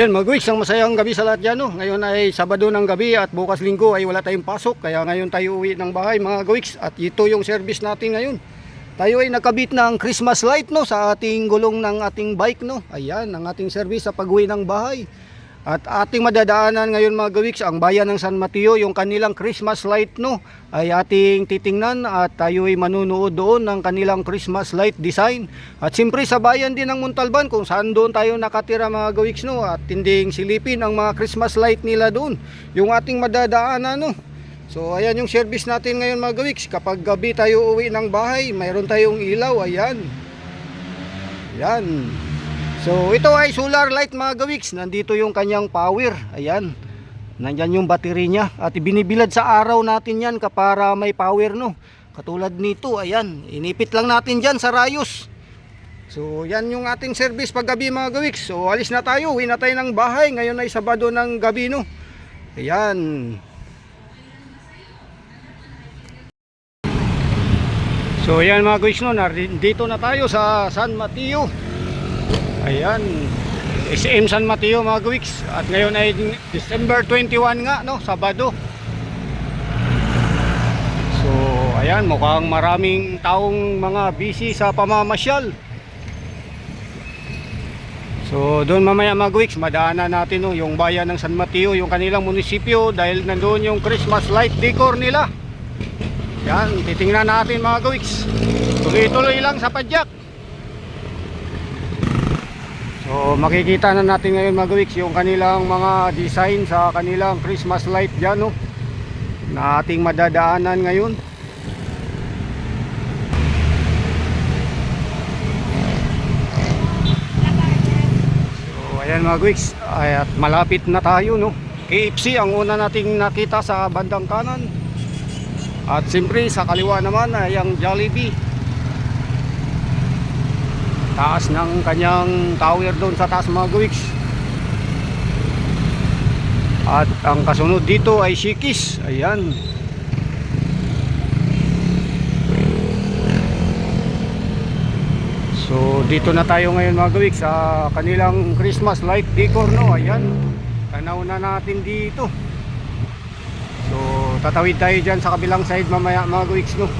Yan, mag-weeks ang masayang gabi sa lahat dyan. No? Ngayon ay Sabado ng gabi at bukas linggo ay wala tayong pasok. Kaya ngayon tayo uwi ng bahay mga gawiks. At ito yung service natin ngayon. Tayo ay nakabit ng Christmas light no, sa ating gulong ng ating bike. No? Ayan, ang ating service sa pag-uwi ng bahay. At ating madadaanan ngayon mga gawiks, ang bayan ng San Mateo, yung kanilang Christmas light no, ay ating titingnan at tayo ay manunood doon ng kanilang Christmas light design. At siyempre sa bayan din ng Muntalban kung saan doon tayo nakatira mga gawiks no, at tinding silipin ang mga Christmas light nila doon. Yung ating madadaanan no. So ayan yung service natin ngayon mga gawiks. Kapag gabi tayo uwi ng bahay, mayroon tayong ilaw, ayan. Yan. So ito ay solar light mga gawiks. Nandito yung kanyang power. Ayan. Nandyan yung battery niya. At binibilad sa araw natin yan para may power no. Katulad nito. Ayan. Inipit lang natin dyan sa rayos. So yan yung ating service pag gabi mga gawiks. So alis na tayo. Uwi na tayo ng bahay. Ngayon ay Sabado ng gabi no. Ayan. So ayan mga guys no, dito na tayo sa San Mateo. Ayan, SM San Mateo mga guys. At ngayon ay December 21 nga no, Sabado. So ayan, mukhang maraming taong mga busy sa pamamasyal. So doon mamaya mga guys, madaanan natin no, yung bayan ng San Mateo, yung kanilang munisipyo dahil nandoon yung Christmas light decor nila. Yan, titingnan natin mga gawiks. Tuloy-tuloy lang sa padyak. So, makikita na natin ngayon mga gawiks yung kanilang mga design sa kanilang Christmas light dyan, no? Na ating madadaanan ngayon. So, ayan mga gawiks. Ay, at malapit na tayo, no? KFC ang una nating nakita sa bandang kanan. At siyempre sa kaliwa naman ay ang Jollibee. Taas ng kanyang tower doon sa taas mga gawiks. At ang kasunod dito ay Shikis. Ayan. So dito na tayo ngayon mga gawiks sa kanilang Christmas light decor no. Ayan. Tanaw na natin dito. So, tatawid tayo dyan sa kabilang side mamaya mga guwiks no. So,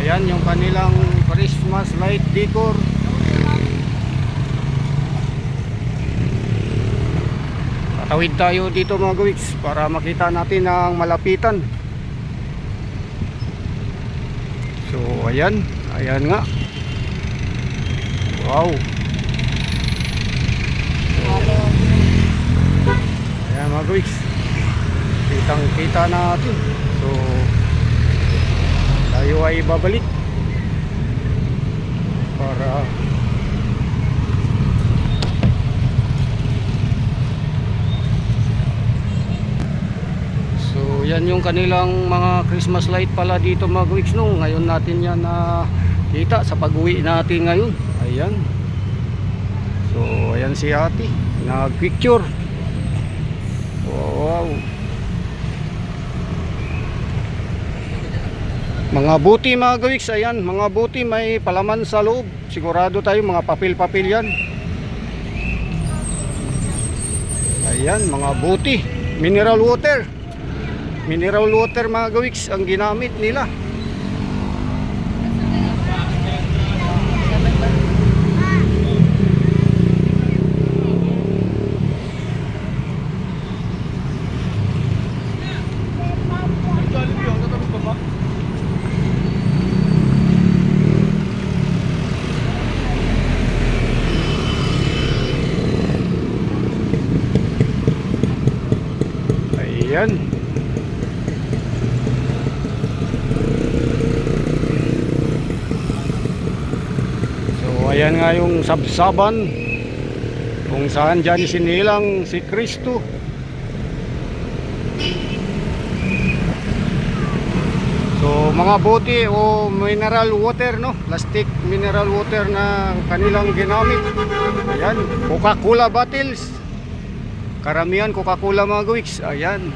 ayan yung kanilang Christmas light decor. Tatawid tayo dito mga gawiks para makita natin ang malapitan. So ayan, ayan nga. Wow. So, ayan mga gawiks. Kitang kita natin. So tayo ay babalik para So yan yung kanilang mga Christmas light pala dito mga weeks no. Ngayon natin yan na kita sa pag-uwi natin ngayon. Ayan. So ayan si ate. Nag-picture. Wow. Mga buti mga gawiks, ayan, mga buti may palaman sa loob. Sigurado tayo mga papel-papel yan. Ayan, mga buti. Mineral water mineral water mga gawiks ang ginamit nila Ayan. So ayan nga yung sabsaban kung saan dyan sinilang si Kristo. So mga bote o mineral water no, plastic mineral water na kanilang ginamit. Ayan, Coca-Cola bottles. karamihan Coca-Cola mga gawiks. Ayan.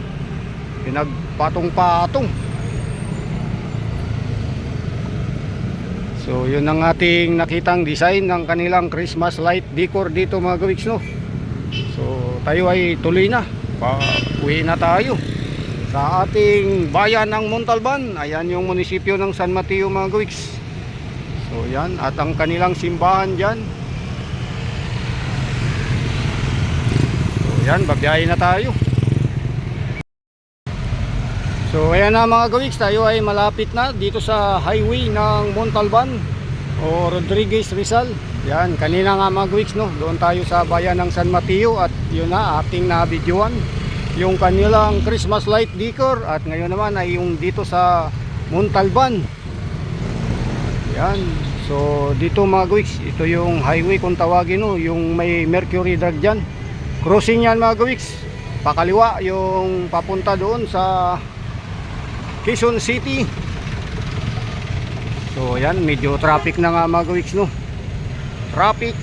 Pinagpatong-patong. So, yun ang ating nakitang design ng kanilang Christmas light decor dito mga gawiks, no? So, tayo ay tuloy na. Pa-uwi na tayo sa ating bayan ng Montalban. Ayan yung munisipyo ng San Mateo mga gawiks. So, yan. At ang kanilang simbahan dyan. So, yan. Babiyahe na tayo. So ayan na mga gawiks, tayo ay malapit na dito sa highway ng Montalban o Rodriguez Rizal. Yan, kanina nga mga gawiks no, doon tayo sa bayan ng San Mateo at yun na ating nabidyoan yung kanilang Christmas light decor at ngayon naman ay yung dito sa Montalban. Yan. So dito mga gawiks, ito yung highway kung tawagin no, yung may Mercury drag dyan. Crossing yan mga gawiks. Pakaliwa yung papunta doon sa Quezon City. So yan, medyo traffic na nga mga gawiks no. Traffic.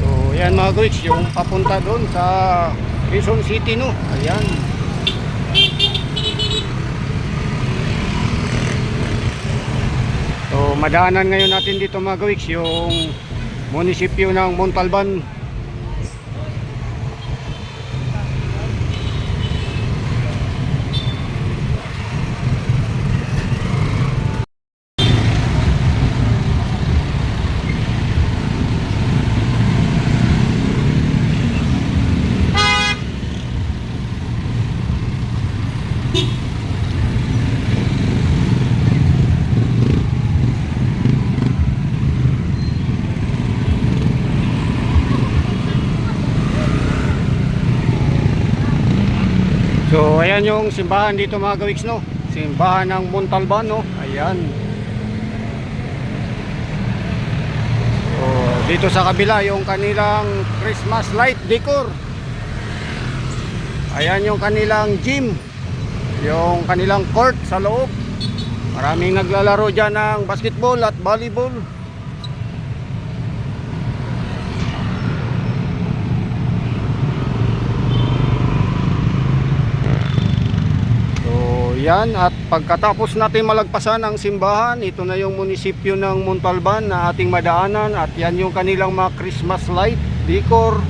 So yan mga gawiks, yung papunta doon sa Quezon City no. Ayan. So madaanan ngayon natin dito mga gawiks yung munisipyo ng Montalban. So ayan yung simbahan dito mga gawiks no. Simbahan ng Montalban no. Ayan. So dito sa kabila yung kanilang Christmas light decor. Ayan yung kanilang gym. Yung kanilang court sa loob. Maraming naglalaro dyan ng basketball at volleyball. So yan at pagkatapos natin malagpasan ang simbahan, ito na yung munisipyo ng Montalban na ating madaanan at yan yung kanilang mga Christmas light, decor.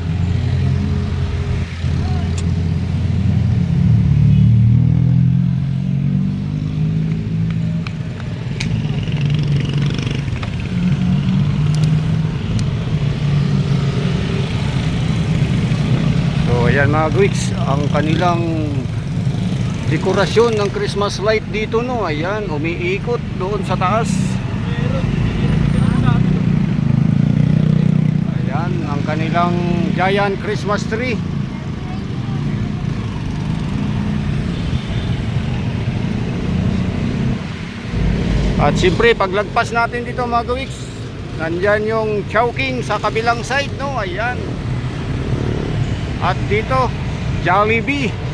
So ayan mga Greeks, ang kanilang dekorasyon ng Christmas light dito no. Ayan, umiikot doon sa taas. Ayan, ang kanilang giant Christmas tree. At siyempre, paglagpas natin dito mga gawiks, nandyan yung Chowking sa kabilang side, no? Ayan. At dito, Jollibee.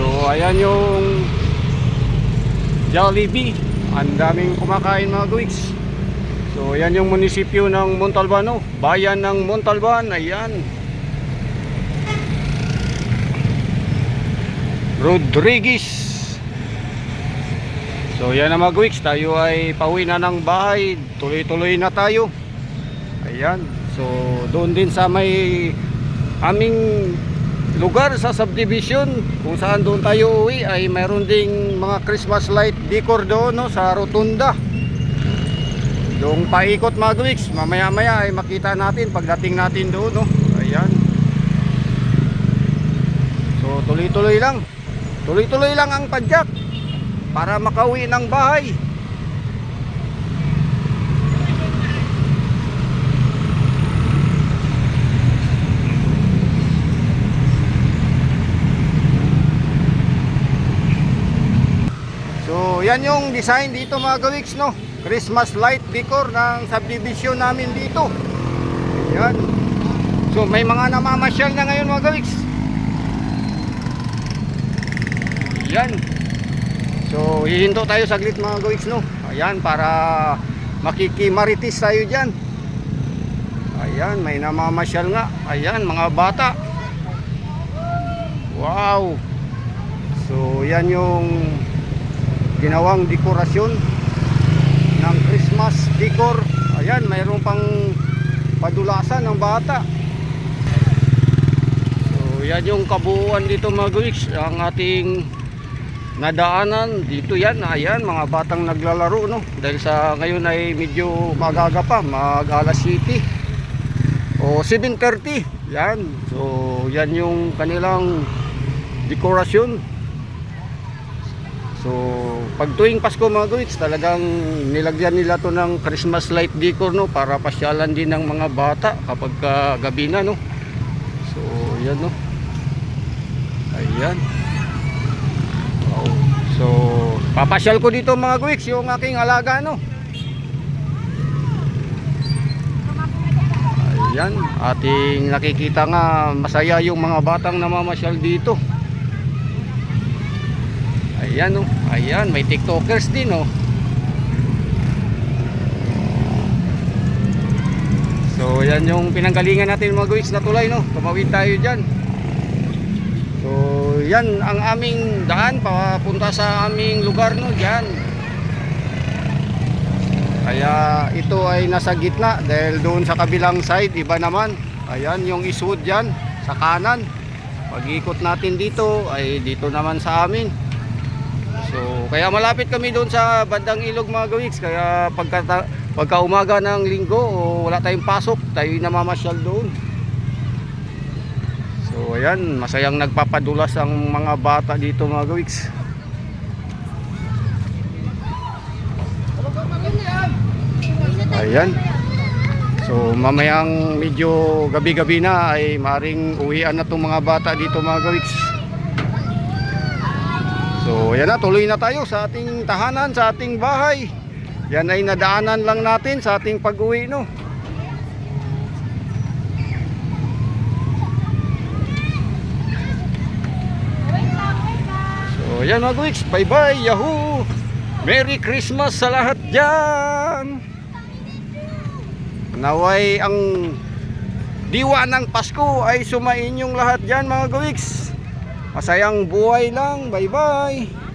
So, ayan yung Jollibee. Ang daming kumakain mga gawiks. So, ayan yung munisipyo ng Montalban? Bayan ng Montalban, ayan. Rodriguez. So, yan na mga gawiks. Tayo ay pauwi na ng bahay. Tuloy-tuloy na tayo. Ayan. So, doon din sa may aming lugar sa subdivision kung saan doon tayo uwi ay mayroon ding mga Christmas light decor doon no, sa rotunda. Yung paikot mga gawiks mamaya maya ay makita natin pagdating natin doon no. ayan. So tuloy tuloy lang. Tuloy tuloy lang ang padyak para makauwi ng bahay So, yan yung design dito mga gawiks, no? Christmas light decor ng subdivision namin dito. Yan. So, may mga namamasyal na ngayon mga gawiks. Yan. So, hihinto tayo saglit mga gawiks, no? Ayan, para makikimaritis tayo dyan. Ayan, may namamasyal nga. Ayan, mga bata. Wow! So, yan yung ginawang dekorasyon ng Christmas decor. Ayan, mayroon pang padulasan ng bata. So, yan yung kabuuan dito mga. Ang ating nadaanan dito yan ayan mga batang naglalaro no dahil sa ngayon ay medyo magaga pa mag alas 7 o 7.30 yan so yan yung kanilang dekorasyon so pag tuwing Pasko mga guys talagang nilagyan nila to ng Christmas light decor no para pasyalan din ng mga bata kapag ka gabi na no so yan no ayan Wow. So, papasyal ko dito mga guwiks yung aking alaga no. Ayan, ating nakikita nga masaya yung mga batang namamasyal dito. Ayan oh, ayan, may tiktokers din oh. So, yan yung pinanggalingan natin mga guwiks na tulay no. Tumawid tayo dyan. So, yan ang aming daan papunta sa aming lugar no, diyan. Kaya ito ay nasa gitna dahil doon sa kabilang side iba naman. Ayan yung iswood diyan sa kanan. Pag-ikot natin dito ay dito naman sa amin. So, kaya malapit kami doon sa bandang ilog mga gawiks. Kaya pagka, pagka umaga ng linggo o wala tayong pasok, tayo namamasyal doon. So ayan, masayang nagpapadulas ang mga bata dito mga gawiks. Ayan. So mamayang medyo gabi-gabi na ay maring uwian na itong mga bata dito mga gawiks. So ayan na, tuloy na tayo sa ating tahanan, sa ating bahay. Yan ay nadaanan lang natin sa ating pag-uwi no. So, yan mga guwiks. Bye-bye. Yahoo! Merry Christmas sa lahat dyan! Naway ang diwa ng Pasko ay sumain yung lahat dyan mga guwiks. Masayang buhay lang. Bye-bye!